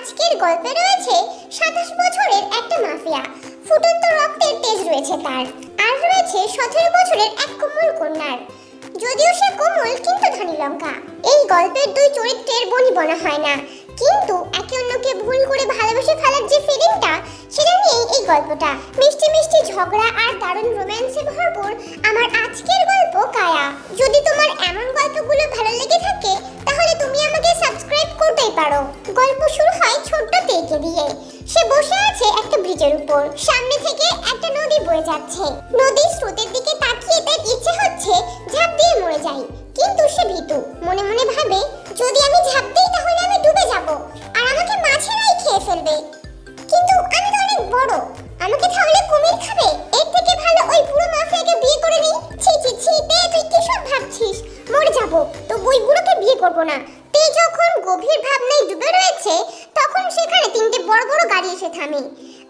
আজকের গল্পে রয়েছে সাতাশ বছরের একটা মাফিয়া। ফুটন্ত রক্তের তেজ রয়েছে তার। আর রয়েছে সতেরো বছরের এক কোমল কন্যার। যদিও সে কোমল, কিন্তু ধনী লঙ্কা। এই গল্পের দুই চরিত্রের বনি বনা হয় না। কিন্তু একে অন্যকে ভুল করে ভালোবেসে ফেলার যে ফিলিংটা সেটা নিয়েই এই গল্পটা। মিষ্টি মিষ্টি ঝগড়া আর দারুণ রোম্যান্সে ভরপুর আমার আজকের গল্প কায়া। যদি তোমার এমন গল্পগুলো ভালো লেগে থাকে, তাহলে তুমি সাবস্ক্রাইব করতেই পারো। গল্প শুরু হয় ছোট্ট তেকে দিয়ে। সে বসে আছে একটা ব্রিজের উপর। সামনে থেকে একটা নদী বয়ে যাচ্ছে। নদীর স্রোতের দিকে তাকিয়ে তার ইচ্ছে হচ্ছে ঝাঁপ দিয়ে মরে যাই। কিন্তু সে ভীতু। মনে মনে ভাবে, যদি আমি গভীর ভাবনায় ডুবে রয়েছে, তখন সেখানে তিনটে বড় বড় গাড়ি এসে থামে।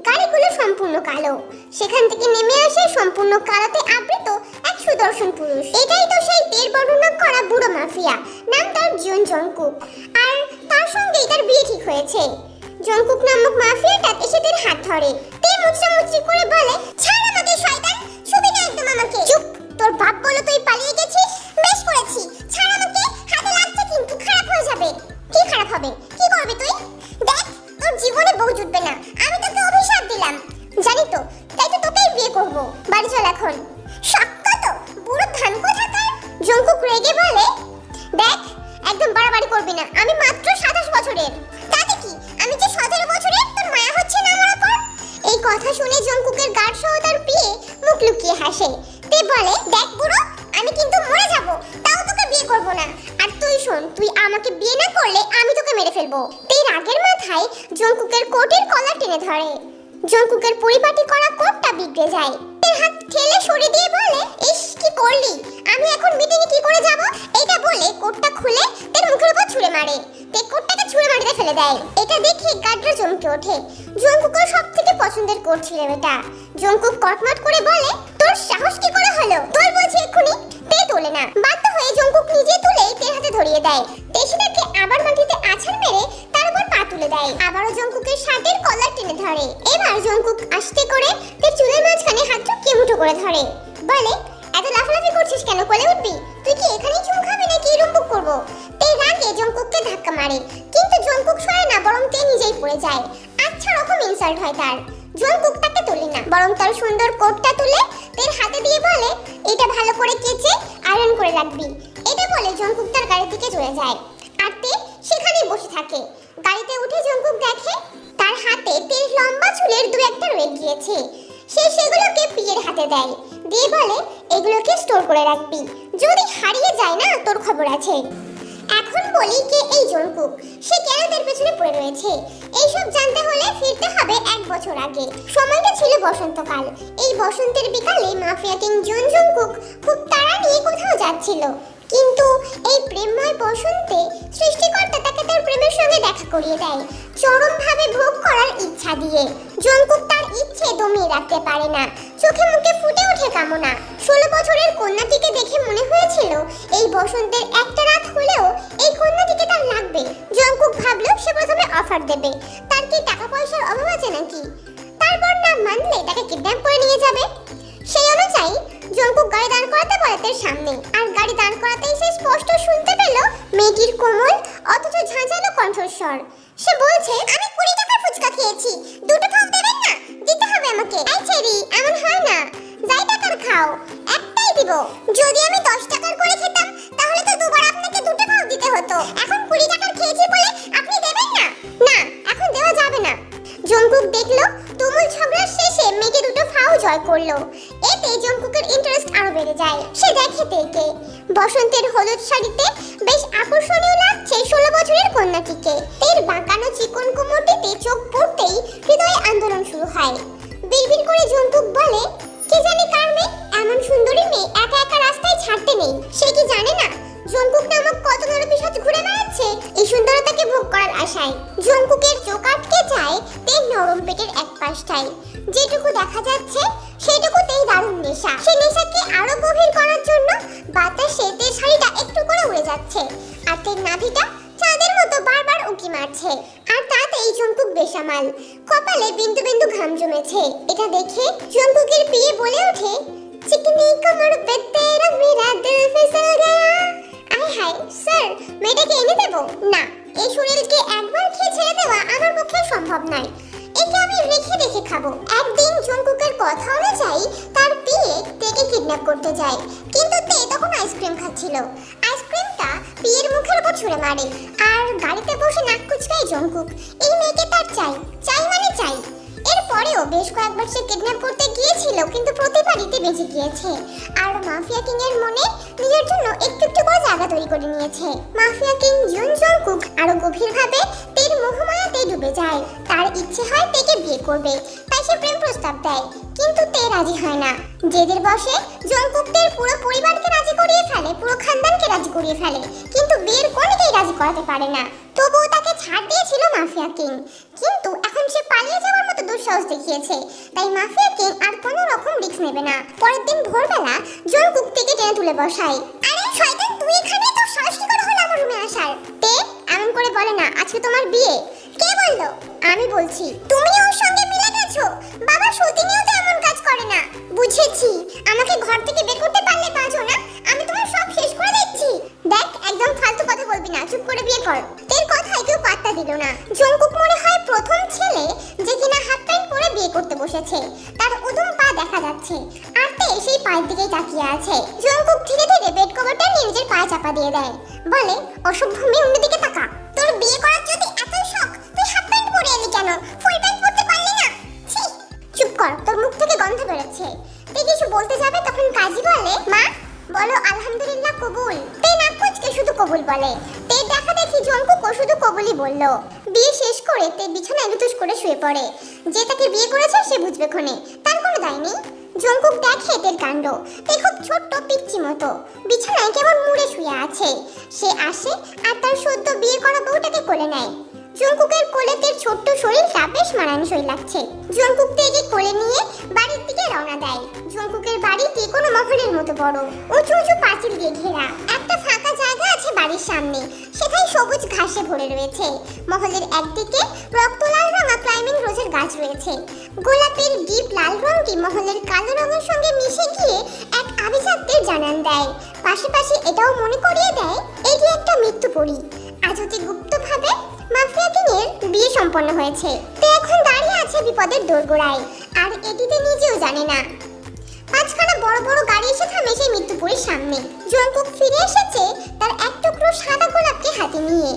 গাড়িগুলো সম্পূর্ণ কালো। সেখান থেকে নেমে আসে সম্পূর্ণ কালোতে আবৃত এক সুদর্শন পুরুষ। এটাই তো সেই তের বর্ণনা করা বুড়ো মাফিয়া। নাম তার জিয়ন জংকুক। আর তার সঙ্গেই তার বিয়ে ঠিক হয়েছে। জংকুক নামক মাফিয়াটা এসেদের হাত ধরে। তে মুচড়া মুচড়ি করে বলে শোন তুই আমাকে বিয়ে না করলে আমি তোকে মেরে ফেলব। তে রাগের মাথায় জঙ্কুকের কোটের কলার টেনে ধরে। জঙ্কুকের পরিপাটি করা কোটটা বিগড়ে যায়। তের হাত ঠেলে সরে দিয়ে বলে, ইস, কি করলি? আমি এখন মিটিংয়ে কি করে যাব? এটা বলে কোটটা খুলে তের মুখের উপর ছুঁড়ে মারে। তে কোটটাকে ছুঁড়ে মাটিতে ফেলে দেয়। এটা দেখে গাড্রা চমকে ওঠে। জঙ্কুকের সব থেকে পছন্দের কোট ছিল এটা। জঙ্কুক কটমট করে বলে, তোর সাহস কি করে হলো? তোর বলছি এক্ষুনি। তোলে না। বাধ্য হয়ে জঙ্কুক নিজে তুলে তের হাতে ধরিয়ে দেয়। তে সেটাকে আবার মাটিতে আছাড় মেরে তার উপর পা তুলে দেয়। আবারও জঙ্কুকের শার্টের কলার টেনে ধরে। এবার জঙ্কুক আস্তে করে তের চুলের মাঝখানে হাত ঢুকিয়ে মুঠো করে ধরে। বলে, এত লাফালাফি করছিস কেন? কোলে উঠবি? তুই কি এখানেই চুম খাবি নাকি রুম্বুক করব? তে রাগে জঙ্কুককে ধাক্কা মারে। কিন্তু জঙ্কুক সরে না, বরং তে নিজেই পড়ে যায়। আচ্ছা রকম ইনসাল্ট হয় তার। জঙ্কুক তাকে তোলে না। বরং তার সুন্দর কোটটা তুলে তের হাতে দিয়ে বলে, এটা ভালো করে কেচে আয়রন করে রাখবি। এটা বলে জঙ্কুক তার গাড়ির দিকে চলে যায়। আর তে সেখানেই বসে থাকে। গাড়িতে উঠে জঙ্কুক দেখে, তার হাতে তের লম্বা চুলের দু একটা রয়ে গিয়েছে। সে সেগুলোকে পিয়ের হাতে দেয়। দিয়ে বলে, এগুলোকে স্টোর করে রাখবি। যদি হারিয়ে যায় না, তোর খবর আছে। এখন বলি কে এই জঙ্কুক। সে কেন তার পেছনে পড়ে রয়েছে? এইসব জানতে হলে ফিরতে হবে বছর আগে। সময়টা ছিল বসন্তকাল। এই বসন্তের বিকালে মাফিয়া কিং জন কুক খুব তাড়া নিয়ে কোথাও যাচ্ছিল। কিন্তু এই প্রেমময় বসন্তে সৃষ্টিকর্তা তাকে তার প্রেমের সঙ্গে দেখা করিয়ে দেয়। চরমভাবে ভোগ করার ইচ্ছা দিয়ে। জঙ্কুক তার ইচ্ছে দমিয়ে রাখতে পারে না। চোখে মুখে ফুটে ওঠে কামনা। ষোলো বছরের কন্যাটিকে দেখে মনে হয়েছিল এই বসন্তের একটা রাত হলেও এই কন্যাটিকে তার লাগবে। জঙ্কুক ভাবলো সে প্রথমে অফার দেবে। তার কি টাকা পয়সার অভাব আছে নাকি? তারপর না মানলে তাকে কিডন্যাপ করে নিয়ে যাবে? সেই অনুযায়ী জঙ্কুক গাড়ি দাঁড় করাতে বলে তার সামনে মেয়েটির কোমল, অথচ ঝাঁঝালো কণ্ঠস্বর। সে বলছে, আমি কুড়ি টাকার ফুচকা খেয়েছি। দুটো ফাও দেবেন না, দিতে হবে আমাকে। এই ছেড়ি এমন হয় না। যাই টাকার খাও, একটাই দিব। যদি আমি দশ টাকার করে খেতাম, তাহলে তো দুবার আপনাকে দুটো ফাও দিতে হতো। এখন কুড়ি টাকার খেয়েছি বলে আপনি দেবেন না? না, এখন দেওয়া যাবে না। জঙ্কুক দেখল, তুমুল ঝগড়ার শেষে মেয়েটি দুটো ফাও জয় করল। এতে জঙ্কুকের ইন্টারেস্ট আরও বেড়ে যায়। সে দেখে তেকে। বসন্তের হলুদ শাড়িতে বেশ আকর্ষণীয় লাগছে ষোলো বছরের কন্যাটিকে। এর বাঁকানো চিকন কোমরটিতে চোখ পড়তেই হৃদয়ে আন্দোলন শুরু হয়। বিড়বিড় করে জঙ্কুক বলে, কে জানে কার মেয়ে? এমন সুন্দরী মেয়ে একা একা রাস্তায় ছাড়তে নেই। সে কি জানে না জঙ্কুক নামক কত নরপিসাচ ঘুরে বেড়াচ্ছে? এই সুন্দরতাকে ভোগ করার আশায় জঙ্কুকের চোখ আটকে যায় তের নরম পেটের এক পাশটায় যেটুকু দেখা যাচ্ছে, সেটুকুতেই দারুণ নেশা। সেই নেশাকে আরও বাতাসে তের শাড়িটা একটু করে উড়ে যাচ্ছে। আর তের নাভিটা চাঁদের মতো বারবার উকি মারছে। আর তাতেই জঙ্কুক বেসামাল। কপালে বিন্দু বিন্দু ঘাম জমেছে। এটা দেখে জঙ্কুকের পিয়ে বলে ওঠে, চিকনি কমর পে মেরা দিল ফিসল গয়া। আয় হায়, স্যার, মেয়েটাকে এনে দেব? না, এই শরীরকে একবার খেয়ে ছেড়ে দেওয়া আমার পক্ষে সম্ভব নয়। একে আমি রেখে রেখে খাব। একদিন জঙ্কুকের কথা অনুযায়ী তার পিয়ে তেকে কিডন্যাপ করতে যায়। কিন্তু তে তখন আইসক্রিম খাচ্ছিল। আইসক্রিমটা পিয়ের মুখের উপর ছুঁড়ে মারে আর গাড়িতে বসে নাক কুচকায় জঙ্কুক এই মেয়েকে তার চাই চাই মানে চাই। এরপরেও বেশ কয়েকবার সে কিডন্যাপ করতে গিয়েছিল, কিন্তু প্রতিবারই তে বেঁচে গিয়েছে। আর মাফিয়া কিং এর মনে নিজের জন্য একটু একটু করে জায়গা তৈরি করে নিয়েছে। মাফিয়া কিং জুন জঙ্কুক আরও গভীরভাবে তের মোহমায়াতে ডুবে যায়। তার ইচ্ছে হয় তেকে বিয়ে করবে। তাই সে প্রেম প্রস্তাব দেয়। কিন্তু তে রাজি হয় না। জেদের বসে জঙ্কুক পুরো পরিবারকে রাজি করিয়ে ফেলে, পুরো খানদানকে রাজি করিয়ে ফেলে, কিন্তু বিয়ের কোনকেই রাজি করাতে পারে না। তবুও তাকে ছাড় দিয়েছিল মাফিয়া কিং। কিন্তু এখন সে পালিয়ে যাওয়ার মতো দুঃসাহস দেখিয়েছে। তাই মাফিয়া কিং আর কোনো রকম রিস্ক নেবে না। পরের দিন ভোরবেলা জঙ্কুক থেকে টেনে তুলে বসায়। আরে শয়তান, তুই এখানে তোর সাহস করে হলো আমার রুমে আসার। তে এমন করে বলে না, আজকে তোমার বিয়ে। বলল? আমি বলছি তুমি ওর সঙ্গে মিলে গেছো? বাবা সতীনিও তো এমন কাজ করে না। বুঝেছি। আমাকে ঘর থেকে বের করতে পারলে বাঁচো না? আমি তোমার সব শেষ করে দিচ্ছি। দেখ, একদম ফালতু কথা বলবি না। চুপ করে বিয়ে কর। তের কথায় কেউ পাত্তা দিল না। জঙ্কুক মনে হয় প্রথম ছেলে যে কিনা হাফ প্যান্ট পরে বিয়ে করতে বসেছে। তার উদম পা দেখা যাচ্ছে। আর তে সেই পায়ের দিকে তাকিয়ে আছে। জঙ্কুক ধীরে ধীরে বেড কভারটা নিজের পায়ে চাপা দিয়ে দেয়। বলে, অসভ্য মেয়ে অন্যদিকে তাকা। কেন ফুল প্যান্ট পরতে পারলি না? চুপ কর, তোর মুখ থেকে গন্ধ বেরোচ্ছে। তুই কিছু বলতে যাবে তখন কাজী বলে, মা, বলো আলহামদুলিল্লাহ কবুল। তে না কুচকে শুধু কবুল বলে। তে দেখা দেখি জঙ্কুকও শুধু কবুলই বলল। বিয়ে শেষ করে তে বিছানায় লুতুস করে শুয়ে পড়ে। যে তাকে বিয়ে করেছে সে বুঝবে ক্ষণে। তার কোনো দায় নেই। জঙ্কুক দেখে তের কাণ্ড। তে খুব ছোট্ট পিচ্চি মতো। বিছানায় কেমন মুড়ে শুয়ে আছে। সে আসে আর তার সদ্য বিয়ে করা বউটাকে কোলে নেয়। জঙ্কুকের কোলে তের ছোট্ট শরীরটা বেশ মানানসই লাগছে। জঙ্কুক তেকে কোলে নিয়ে বাড়ির দিকে রওনা দেয়। জঙ্কুকের বাড়িটি কোনো মহলের মতো বড়। উঁচু উঁচু পাঁচিল দিয়ে ঘেরা। একটা ফাঁকা জায়গা আছে বাড়ির সামনে। সেখানে সবুজ ঘাসে ভরে রয়েছে। মহলের একদিকে রক্ত লাল রঙা ক্লাইম্বিং রোজের গাছ রয়েছে। গোলাপের ডিপ লাল রংটি মহলের কালো রঙের সঙ্গে মিশে গিয়ে এক আভিজাত্যের জানান দেয়। পাশাপাশি এটাও মনে করিয়ে দেয়, এটি একটা মৃত্যু পরী। আজ অতি গুপ্তভাবে কিংয়ের বিয়ে সম্পন্ন হয়েছে। তো এখন দাঁড়িয়ে আছে বিপদের দোরগোড়ায়, আর এটিতে নিজেও জানে না। পাঁচখানা বড় বড় গাড়ি এসে থামে সেই মৃত্যুপুরীর সামনে। জঙ্কুক ফিরে এসেছে তার এক টুকরো সাদা গোলাপকে হাতে নিয়ে।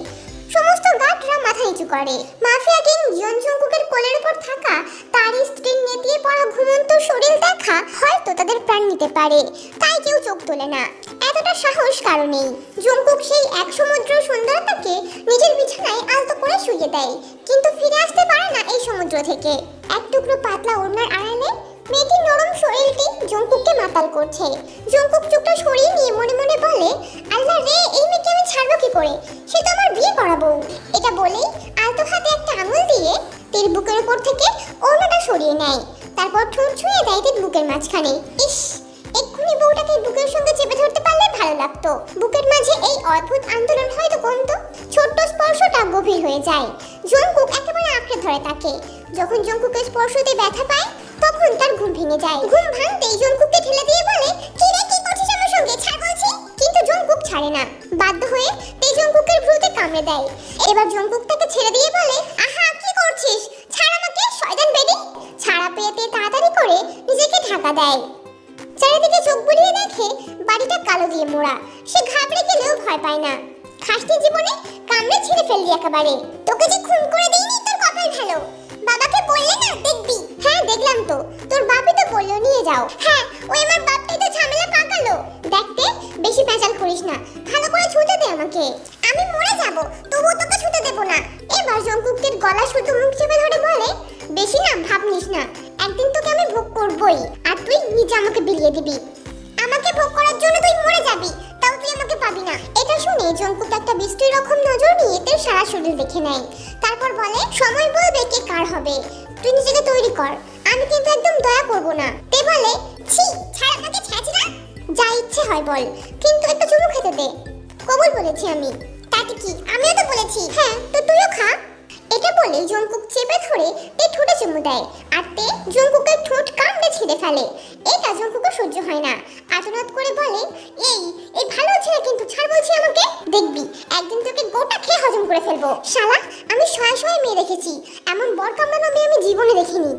সমস্ত গার্ডরা মাথা নিচু করে। মাফিয়া কিং জন জঙ্কুকের কোলের উপর থাকা তার স্ত্রীর নেতিয়ে পড়া ঘুমন্ত শরীর দেখা হয়তো তাদের প্রাণ নিতে পারে। তাই কেউ চোখ তোলে না। এতটা সাহস কারণেই জঙ্কুক সেই এক সমুদ্র সুন্দরতাকে নিজের বিছানায় আলতো করে শুয়ে দেয়। কিন্তু ফিরে আসতে পারে না এই সমুদ্র থেকে। এক টুকরো পাতলা ওড়নার আড়ালে মেয়েটির নরম শরীরটি জঙ্কুককে মাতাল করছে। জঙ্কুক চোখটা সরিয়ে নিয়ে মনে মনে বলে, আল্লাহ রে, এই মেয়েকে আমি ছাড়বো কি করে? সে তো আমার বিয়ে করাবো। এটা বলেই আলতো হাতে একটা আঙুল দিয়ে তের বুকের উপর থেকে ওড়নাটা সরিয়ে নেয়। তারপর ঠোঁট ছুঁয়ে দেয় তের বুকের মাঝখানে। ইস! এক্ষুনি বউটাকে বুকের সঙ্গে চেপে ধরতে পারলে ভালো লাগতো। বুকের মাঝে এই অদ্ভুত আন্দোলন হয়তো কমতো, ছোট্ট স্পর্শটা গভীর হয়ে যায়। জঙ্কুক একেবারে আঁকড়ে ধরে তাকে। যখন জঙ্কুকের স্পর্শতে ব্যথা পায়, তখন তার ঘুম ভেঙে যায়। ঘুম ভাঙতেই জঙ্কুককে ঠেলে দিয়ে বলে, কি রে, কি করছিস আমার সঙ্গে? ছাড় কিন্তু জঙ্কুক ছাড়ে না। বাধ্য হয়ে তে জঙ্কুকের ভ্রুতে কামড়ে দেয়। এবার জঙ্কুক তাকে ছেড়ে দিয়ে বলে, আহা, কি করছিস? ছাড় আমাকে, শয়তান বেডি ছাড়া পেয়েতে তাড়াতাড়ি করে নিজেকে ঢাকা দেয়। চারিদিকে চোখ বুলিয়ে দেখে বাড়িটা কালো দিয়ে মোড়া। সে ঘাবড়ে গেলেও ভয় পায় না। খাসটি জীবনে কামড়ে ছিঁড়ে ফেললি একেবারে। তোকে যে খুন করে দিইনি, তোর কপাল ভালো। বাবাকে বললে না, দেখবি? হ্যাঁ দেখলাম তো। তোর বাপই তো বলল, নিয়ে যাও। হ্যাঁ ওই আমার বাপটাই তো ঝামেলা পাকালো। দেখতে বেশি পেঁচাল করিস না। ভালো করে ছুতে দে আমাকে। আমি মরে যাব তবু তোকে ছুতে দেব না। এবার জঙ্কুকের গলা শুধু মুখ চেপে ধরে বলে, বেশি না, ভাব নিস না। একদিন তোকে আমি ভোগ করবই, আর তুই নিজে আমাকে বিলিয়ে দিবি। আমাকে ভোগ করার জন্য তুই মরে যাবি, তাও তুই আমাকে পাবি না। এটা শুনে জঙ্কুক একটা বৃষ্টির রকম নজর নিয়ে তার সারা শরীর দেখে নেয়। তারপর বলে, সময় বলবে কে কার হবে। তুই নিজেকে তৈরি কর, আমি কিন্তু একদম দয়া করব না। তে বলে, ছি, ছাড় আমাকে ছাড়ছি না। যা ইচ্ছে হয় বল, কিন্তু একটা চুমু খেতে দে। কবুল বলেছি আমি। তাতে কি? আমিও তো বলেছি। হ্যাঁ তো তুইও খা। এটা বলে জঙ্কুক চেপে ধরে তে ঠোঁটে চুমু দেয় আর তে জঙ্কুকের ঠোঁট কামড়ে ছিঁড়ে ফেলে। এটা জঙ্কুকের সহ্য হয় না। আতনাত করে বলে, এই এই ভালো না কিন্তু ছাড় বলছি আমাকে। দেখবি, একদিন তোকে গোটা খেয়ে হজম করে ফেলব। শালা, আমি শয়ে শয়ে মেয়ে দেখেছি। এমন বর কামড়ানো মেয়ে আমি জীবনে দেখিনি।